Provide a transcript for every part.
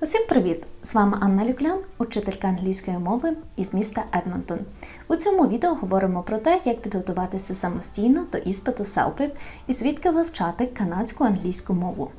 Усім привіт! З вами Анна Люклян, учителька англійської мови із міста Едмонтон. У цьому відео говоримо про те, як підготуватися самостійно до іспиту SELPIP і звідки вивчати канадську англійську мову.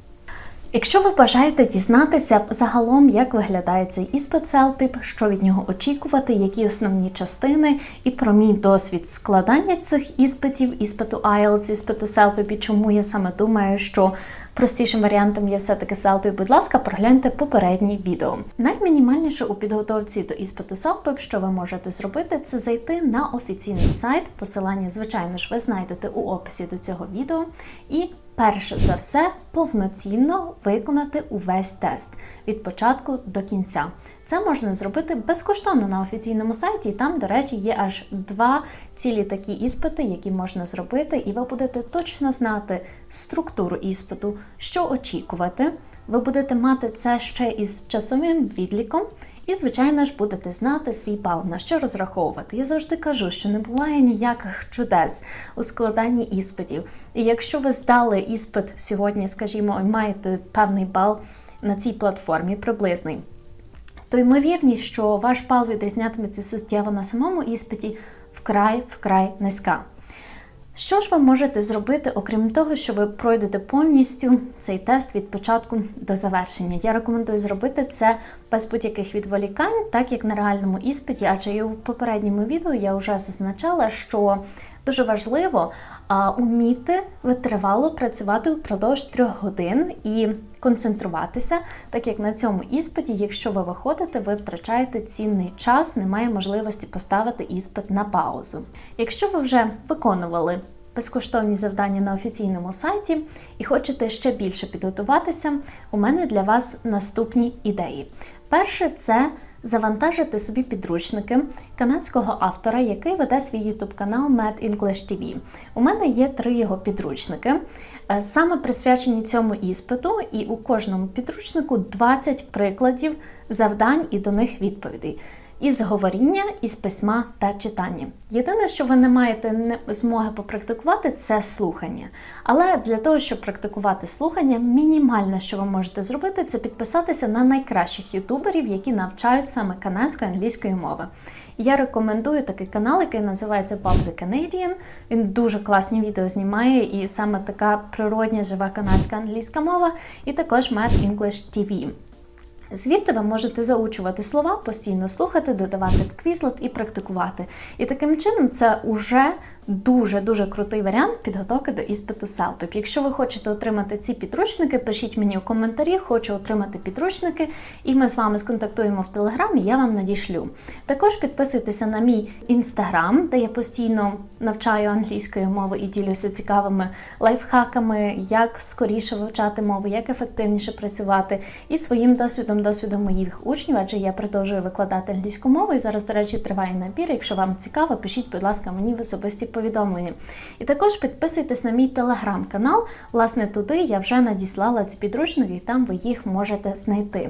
Якщо ви бажаєте дізнатися загалом, як виглядає цей іспит SELPIP, що від нього очікувати, які основні частини, і про мій досвід складання цих іспитів, іспиту IELTS, іспиту SELPIP, і чому я саме думаю, що простішим варіантом є все-таки селпі, будь ласка, прогляньте попереднє відео. Наймінімальніше у підготовці до іспиту SELPIP, що ви можете зробити, це зайти на офіційний сайт. Посилання, звичайно ж, ви знайдете у описі до цього відео. І перше за все повноцінно виконати увесь тест від початку до кінця. Це можна зробити безкоштовно на офіційному сайті. Там, до речі, є аж два цілі такі іспити, які можна зробити, і ви будете точно знати структуру іспиту, що очікувати. Ви будете мати це ще із часовим відліком. І, звичайно ж, будете знати свій бал, на що розраховувати. Я завжди кажу, що не буває ніяких чудес у складанні іспитів. І якщо ви здали іспит сьогодні, скажімо, і маєте певний бал на цій платформі, приблизний, то ймовірність, що ваш бал відрізнятиметься суттєво на самому іспиті, вкрай вкрай низька. Що ж ви можете зробити, окрім того, що ви пройдете повністю цей тест від початку до завершення? Я рекомендую зробити це без будь-яких відволікань, так як на реальному іспиті, адже і у попередньому відео я вже зазначала, що дуже важливо уміти витривало працювати впродовж трьох годин і концентруватися, так як на цьому іспиті, якщо ви виходите, ви втрачаєте цінний час, немає можливості поставити іспит на паузу. Якщо ви вже виконували безкоштовні завдання на офіційному сайті і хочете ще більше підготуватися, у мене для вас наступні ідеї. Перше, це завантажити собі підручники канадського автора, який веде свій YouTube канал Mad English TV. У мене є три його підручники, е, саме присвячені цьому іспиту, і у кожному підручнику 20 прикладів завдань і до них відповідей. Із говоріння, із письма та читання. Єдине, що ви не маєте змоги попрактикувати, це слухання. Але для того, щоб практикувати слухання, мінімальне, що ви можете зробити, це підписатися на найкращих ютуберів, які навчають саме канадської англійської мови. Я рекомендую такий канал, який називається Bob the Canadian. Він дуже класні відео знімає, і саме така природня жива канадська англійська мова, і також Mad English TV. Звідти ви можете заучувати слова, постійно слухати, додавати в квізлет і практикувати. І таким чином це уже дуже-дуже крутий варіант підготовки до іспиту SELPIP. Якщо ви хочете отримати ці підручники, пишіть мені у коментарі, хочу отримати підручники, і ми з вами сконтактуємо в телеграмі, я вам надішлю. Також підписуйтеся на мій інстаграм, де я постійно навчаю англійської мови і ділюся цікавими лайфхаками, як скоріше вивчати мову, як ефективніше працювати, і своїм досвідом, досвідом моїх учнів, адже я продовжую викладати англійську мову. І зараз, до речі, триває набір. Якщо вам цікаво, пишіть, будь ласка, мені в особисті повідомлення. І також підписуйтесь на мій телеграм-канал. Власне, туди я вже надіслала ці підручники, і там ви їх можете знайти.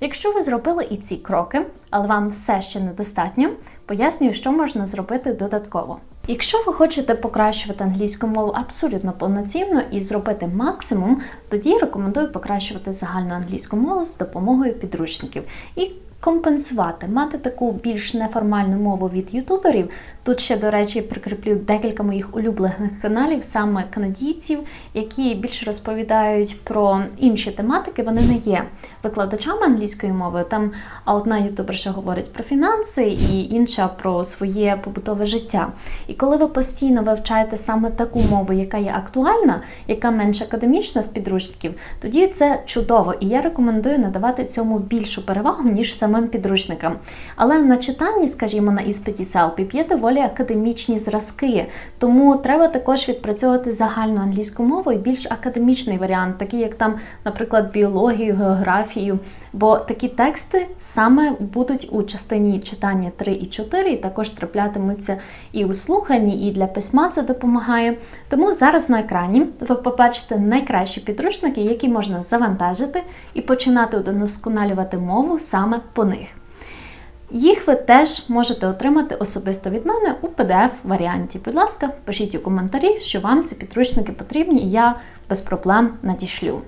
Якщо ви зробили і ці кроки, але вам все ще недостатньо, пояснюю, що можна зробити додатково. Якщо ви хочете покращувати англійську мову абсолютно повноцінно і зробити максимум, тоді рекомендую покращувати загальну англійську мову з допомогою підручників. І Компенсувати, мати таку більш неформальну мову від ютуберів. Тут ще, до речі, прикріплю декілька моїх улюблених каналів, саме канадійців, які більше розповідають про інші тематики. Вони не є викладачами англійської мови. Там одна ютуберша говорить про фінанси, і інша про своє побутове життя. І коли ви постійно вивчаєте саме таку мову, яка є актуальна, яка менш академічна з підручників, тоді це чудово. І я рекомендую надавати цьому більшу перевагу, ніж самим підручникам. Але на читанні, скажімо, на іспиті SELPIP є доволі академічні зразки, тому треба також відпрацьовувати загальну англійську мову і більш академічний варіант, такий як там, наприклад, біологію, географію. Бо такі тексти саме будуть у частині читання 3 і 4, і також траплятимуться і у слуханні, і для письма це допомагає. Тому зараз на екрані ви побачите найкращі підручники, які можна завантажити і починати удосконалювати мову саме по них. Їх ви теж можете отримати особисто від мене у PDF-варіанті. Будь ласка, пишіть у коментарі, що вам ці підручники потрібні, і я без проблем надішлю.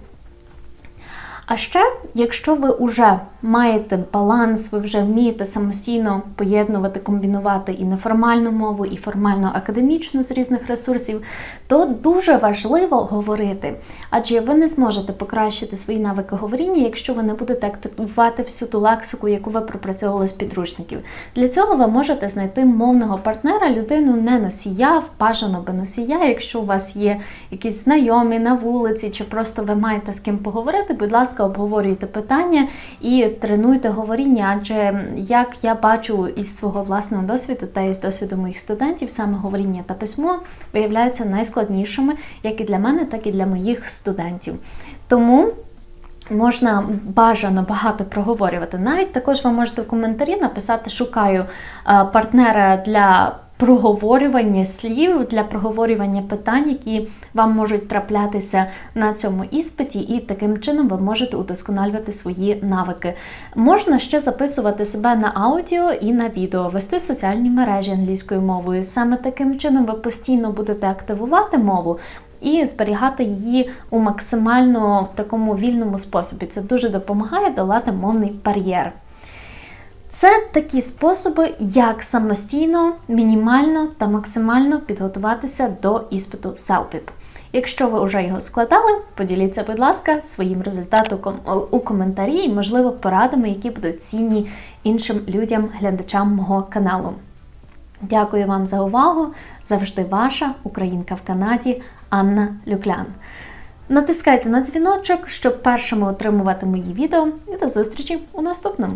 А ще, якщо ви вже маєте баланс, ви вже вмієте самостійно поєднувати, комбінувати і неформальну мову, і формально академічну з різних ресурсів, то дуже важливо говорити, адже ви не зможете покращити свої навики говоріння, якщо ви не будете активувати всю ту лексику, яку ви пропрацьовували з підручників. Для цього ви можете знайти мовного партнера, людину не носія, бажано би носія, якщо у вас є якісь знайомі на вулиці, чи просто ви маєте з ким поговорити, будь ласка, обговорюйте питання і тренуйте говоріння. Адже як я бачу із свого власного досвіду та із досвіду моїх студентів, саме говоріння та письмо виявляються найскладнішими, як і для мене, так і для моїх студентів. Тому. Можна бажано багато проговорювати. Навіть також ви можете в коментарі написати Шукаю е, партнера для проговорювання слів, для проговорювання питань, які вам можуть траплятися на цьому іспиті, і таким чином ви можете удосконалювати свої навики. Можна ще записувати себе на аудіо і на відео, вести соціальні мережі англійською мовою. Саме таким чином ви постійно будете активувати мову і зберігати її у максимально такому вільному способі. Це дуже допомагає долати мовний бар'єр. Це такі способи, як самостійно, мінімально та максимально підготуватися до іспиту SELPIP. Якщо ви вже його складали, поділіться, будь ласка, своїм результатом у коментарі і, можливо, порадами, які будуть цінні іншим людям, глядачам мого каналу. Дякую вам за увагу! Завжди ваша Українка в Канаді Анна Люклян. Натискайте на дзвіночок, щоб першими отримувати мої відео, і до зустрічі у наступному.